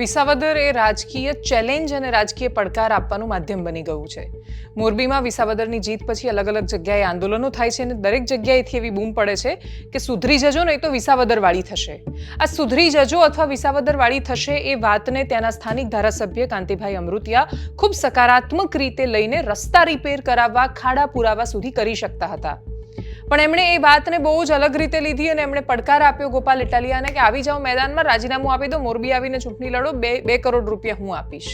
વિસાવદર એ રાજકીય ચેલેન્જ અને રાજકીય પડકાર આપવાનું માધ્યમ બની ગયું છે. મોરબીમાં વિસાવદરની જીત પછી અલગ અલગ જગ્યાએ આંદોલનો થાય છે અને દરેક જગ્યાએથી એવી બૂમ પડે છે કે સુધરી જજો, નહીં તો વિસાવદર વાળી થશે. આ સુધરી જજો અથવા વિસાવદર વાળી થશે એ વાતને ત્યાંના સ્થાનિક ધારાસભ્ય કાંતિભાઈ અમૃતિયા ખૂબ સકારાત્મક રીતે લઈને રસ્તા રિપેર કરાવવા, ખાડા પુરાવા સુધી કરી શકતા હતા. પણ એમણે એ વાતને બહુ જ અલગ રીતે લીધી અને એમણે પડકાર આપ્યો ગોપાલ ઇટાલિયાને કે આવી જાઓ મેદાનમાં, રાજીનામું આપી દો, મોરબી આવીને ચૂંટણી લડો, બે બે કરોડ રૂપિયા હું આપીશ.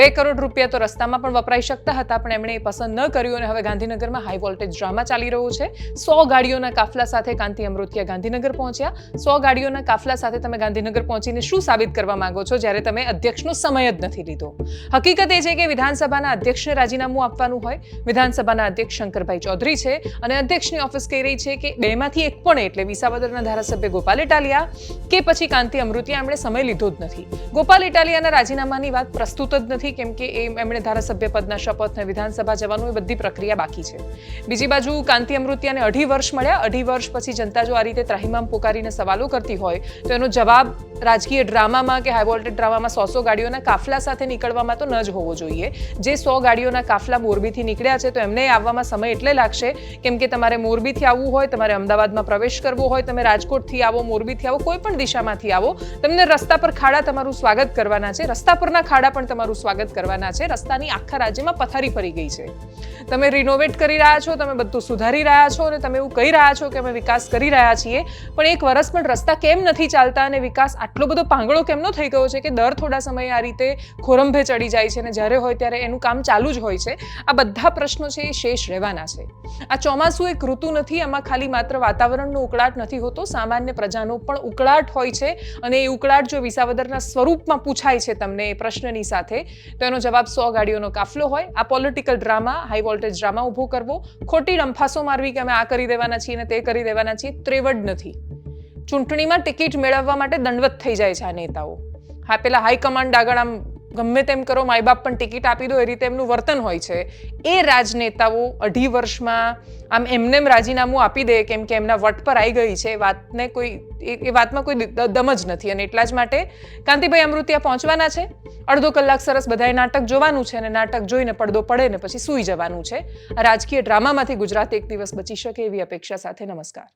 બે કરોડ રૂપિયા તો રસ્તામાં પણ વપરાઈ શકતા હતા, પણ એમણે એ પસંદ ન કર્યું અને હવે ગાંધીનગરમાં હાઈ વોલ્ટેજ ડ્રામા ચાલી રહ્યો છે. સો ગાડીઓના કાફલા સાથે કાંતિ અમૃતિયા ગાંધીનગર પહોંચ્યા. સો ગાડીઓના કાફલા સાથે તમે ગાંધીનગર પહોંચીને શું સાબિત કરવા માંગો છો? જ્યારે તમે અધ્યક્ષનો સમય જ નથી લીધો. હકીકત એ છે કે વિધાનસભાના અધ્યક્ષને રાજીનામું આપવાનું હોય. વિધાનસભાના અધ્યક્ષ શંકરભાઈ ચૌધરી છે અને અધ્યક્ષની ઓફિસ કહી રહી છે કે બેમાંથી એક પણ એટલે વિસાવદરના ધારાસભ્ય ગોપાલ ઇટાલિયા કે પછી કાંતિ અમૃતિયા એમણે સમય લીધો જ નથી. ગોપાલ ઇટાલિયાના રાજીનામાની વાત પ્રસ્તુત જ નથી કેમ કે એમણે ધારાસભ્ય પદના શપથ અને વિધાનસભા જવાનું એ બધી પ્રક્રિયા બાકી છે. બીજી બાજુ કાંતિ અમૃતિયાને અઢી વર્ષ મળ્યા. અઢી વર્ષ પછી જનતા જો આ રીતે ત્રાહિમામ પોકારીને સવાલો કરતી હોય, તો એનો જવાબ રાજકીય ડ્રામામાં કે હાઈ વોલ્ટેજ ડ્રામામાં સો સો ગાડીઓના કાફલા સાથે નીકળવામાં તો ન જ હોવો જોઈએ. જે સો ગાડીઓના કાફલા મોરબીથી નીકળ્યા છે, તો એમને આવવામાં સમય એટલે લાગશે, કેમ કે તમારે મોરબીથી આવવું હોય, તમારે અમદાવાદમાં પ્રવેશ કરવો હોય, તમે રાજકોટથી આવો, મોરબીથી આવો, કોઈ પણ દિશામાંથી આવો, તમને રસ્તા પર ખાડા તમારું સ્વાગત કરવાના છે. રસ્તા પરના ખાડા પણ તમારું સ્વાગત કરવાના છે. રસ્તાની આખા રાજ્યમાં પથારી ફરી ગઈ છે. તમે રિનોવેટ કરી રહ્યા છો, તમે બધું સુધારી રહ્યા છો અને તમે એવું કહી રહ્યા છો કે અમે વિકાસ કરી રહ્યા છીએ, પણ એક વર્ષ પણ રસ્તા કેમ નથી ચાલતા અને વિકાસ આટલો બધો પાંગળો કેમનો થઈ ગયો છે કે દર થોડા સમયે આ રીતે ખોરંભે ચડી જાય છે અને જ્યારે હોય ત્યારે એનું કામ ચાલુ જ હોય છે. આ બધા પ્રશ્નો છે એ શેષ રહેવાના છે. આ ચોમાસું એક ઋતુ નથી આમાં ખાલી માત્ર વાતાવરણનો ઉકળાટ નથી હોતો, સામાન્ય પ્રજાનો પણ ઉકળાટ હોય છે અને એ ઉકળાટ જો વિસાવદરના સ્વરૂપમાં પૂછાય છે તમને એ પ્રશ્નની સાથે, તો એનો જવાબ સો ગાડીઓનો કાફલો હોય. આ political drama high voltage drama ઊભો કરવો. ખોટી રંફાસો મારવી કે અમે આ કરી દેવાના છીએ અને તે કરી દેવાના છીએ, ત્રેવડ નથી. ચૂંટણીમાં ટિકિટ મેળવવા માટે દંડવત થઈ જાય છે આ નેતાઓ. હા પેલા હાઈકમાન્ડ આગળ આમ ગમે તેમ કરો માય બાપ પણ ટિકિટ આપી દો, એ રીતે એમનું વર્તન હોય છે. એ રાજનેતાઓ અઢી વર્ષમાં આમ એમનેમ રાજીનામું આપી દે, કેમ કે એમના વટ પર આવી ગઈ છે વાતને કોઈ, એ વાતમાં કોઈ દમ જ નથી. અને એટલા જ માટે કાંતિભાઈ અમૃતિયા પહોંચવાના છે. અડધો કલાક સરસ બધાએ નાટક જોવાનું છે અને નાટક જોઈને પડદો પડે ને પછી સૂઈ જવાનું છે. રાજકીય ડ્રામામાંથી ગુજરાત એક દિવસ બચી શકે એવી અપેક્ષા સાથે નમસ્કાર.